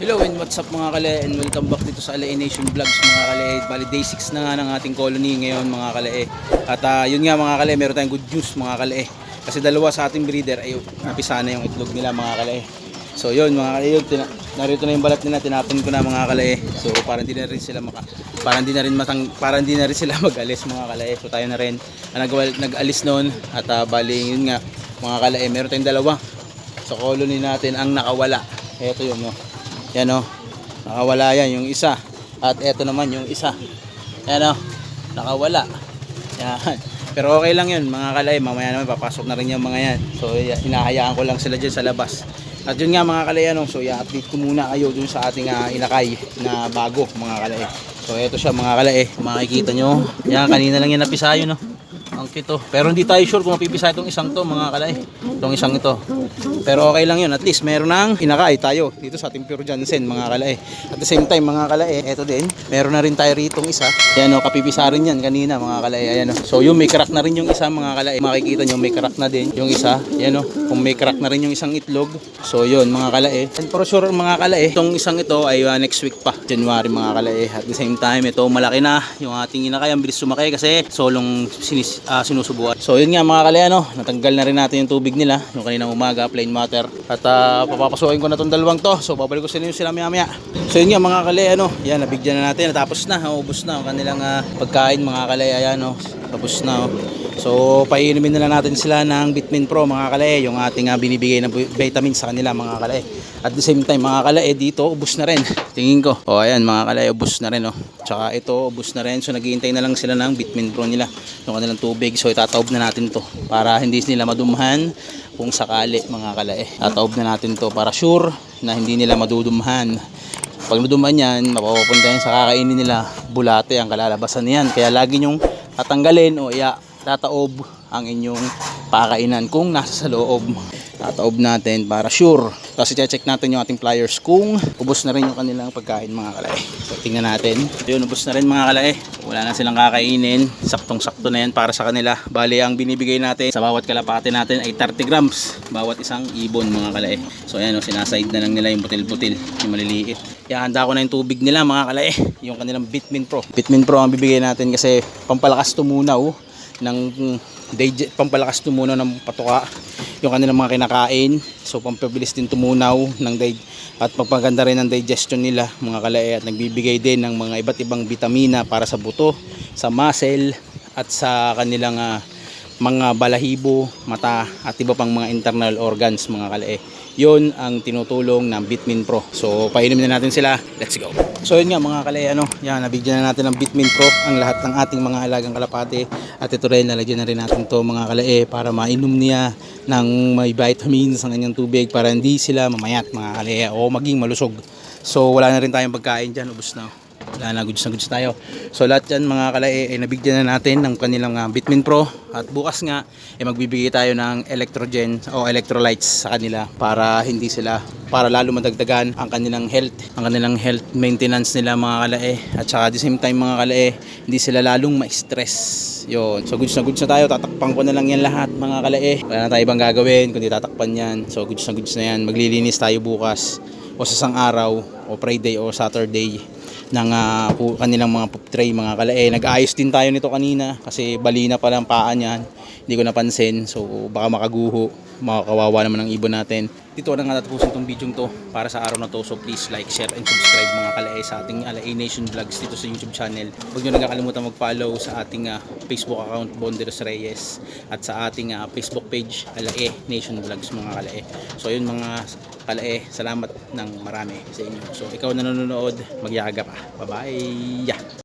Hello and what's up mga kale and welcome back dito sa Alae Nation Vlogs mga kale. Bali day 6 na nga ng ating colony ngayon mga kale. At ah, yun nga mga kale, meron tayong good news mga kale. Kasi dalawa sa ating breeder ay napisa na yung itlog nila mga kale. So yun mga kale, yun, narito na yung balat nila, tinapon ko na mga kale. So parang hindi na rin sila maka parang hindi na rin matang parang hindi na rin sila mag-alis mga kale. So tayo na rin ah, nag nag-alis noon at ah, bali yun nga mga kale, meron tayong dalawa sa colony natin ang nakawala. Ito yun no. Yan o. Nakawala yan yung isa. At eto naman yung isa. Yan o. Nakawala. Yan. Pero okay lang yun mga kalay. Mamaya naman papasok na rin yung mga yan. So hinahayaan ko lang sila dyan sa labas. At yun nga mga kalay ano. So i-update ko muna kayo dun sa ating ah, inakay na bago mga kalay. So eto siya mga kalay. Makikita nyo. Yan kanina lang yan napisa yun no. Ang kito. Pero hindi tayo sure kung mapipisa itong isang to mga kalay. Itong isang ito. Pero okay lang yun. At least meron ng inakay tayo dito sa ating Pure Jansen mga kalay. At the same time mga kalay, eto din. Meron na rin tayo rito isa. Yan o, kapipisa rin yan kanina mga kalay. Ayan o. So yung may crack na rin yung isa mga kalay. Makikita nyo may crack na din yung isa. Yan o. Kung may crack na rin yung isang itlog. So yun mga kalay. And for sure mga kalay, itong isang ito ay uh, next week pa. January mga kalay. At the same time, ito malaki na yung ating inakay. Ang bilis sumakay kasi solong sinis, ah, sinusubuan. So yun nga mga kalay ano, natanggal na rin natin yung tubig nila. Yung kaninang umaga, plain water. At uh, papapasukin ko na tong dalawang to. So babalik ko sa inyo sila maya. So yun nga mga kalay ano, yan nabigyan na natin. Natapos na, ubos na ang kanilang ah, pagkain mga kalay. Oh, tapos na oh. So painumin na natin sila ng Bitmin Pro mga kalay. Yung ating ah, binibigay na vi- vitamins sa kanila mga kalay. At the same time mga kalay, dito ubos na rin. Tingin ko. O ayan mga kalay, ubos na rin oh. Tsaka ito, ubos na rin. So naghihintay na lang sila ng Bitmin Pro nila. Yung kanilang tubig. So itataob na natin to para hindi nila madumhan kung sakali mga kalay. Tataob na natin to para sure na hindi nila madudumhan. Pag naduman yan, mapapapunta yan sa kakainin nila. Bulate ang kalalabasan niyan. Kaya lagi nyong tatanggalin o iya, tataob ang inyong pakainan kung nasa sa loob. Tataob natin para sure. Tapos i-check natin yung ating pliers kung ubos na rin yung kanilang pagkain mga kalay. So tingnan natin. Yun, ubos na rin mga kalay. Wala na silang kakainin. Saktong-sakto na yan para sa kanila. Bali, ang binibigay natin sa bawat kalapate natin ay 30 grams. Bawat isang ibon mga kalay. So ayan, o, sinaside na lang nila yung butil-butil. Yung maliliit. Ihanda ko na yung tubig nila mga kalay. Yung kanilang Bitmin Pro. Bitmin Pro ang bibigay natin kasi pampalakas tumunaw ng dig- pampalakas tumunaw ng patuka yung kanilang mga kinakain. So pampabilis din tumunaw ng at pagpaganda rin ng digestion nila mga kalae at nagbibigay din ng mga iba't ibang vitamina para sa buto sa muscle at sa kanilang ah, mga balahibo, mata at iba pang mga internal organs mga kalae yun ang tinutulong ng Bitmin Pro. So painumin na natin sila. Let's go. So yun nga mga kalae ano yan nabigyan na natin ng Bitmin Pro ang lahat ng ating mga alagang kalapate. At ito rin nalagyan na rin natin to mga kalae para mainom niya ng may vitamins ang kanyang tubig para hindi sila mamayat mga kalae o maging malusog. So wala na rin tayong pagkain dyan. Ubos na wala na goods na goods tayo. So lahat yan mga kalae ay nabigyan na natin ng kanilang ah, Bitmin Pro. At bukas nga ay magbibigay tayo ng electrogen o electrolytes sa kanila para hindi sila para lalo madagdagan ang kanilang health ang kanilang health maintenance nila mga kalae at saka at the same time mga kalae hindi sila lalong ma-stress. Yun. So goods na goods na tayo. Tatakpan ko na lang yan lahat mga kalae wala na tayo ibang gagawin kundi tatakpan yan. So goods na goods na yan. Maglilinis tayo bukas o sa isang araw o Friday o Saturday ng ah, pu- kanilang mga poop tray mga kalae. Nag-ayos din tayo nito kanina kasi bali na pala ang paa niyan. Hindi ko napansin. So baka makaguho, makakawawa naman ang ibon natin. Dito na nga natapusin tong video to para sa araw na to. So please like, share, and subscribe mga kalae sa ating Alae Nation Vlogs dito sa YouTube channel. Huwag nyo na kalimutan mag-follow sa ating ah, Facebook account Bonderos Reyes at sa ating ah, Facebook page Alae Nation Vlogs mga kalae. So yun mga kalae, salamat ng marami sa inyo. So ikaw na nanonood, magyaga pa. Bye-bye!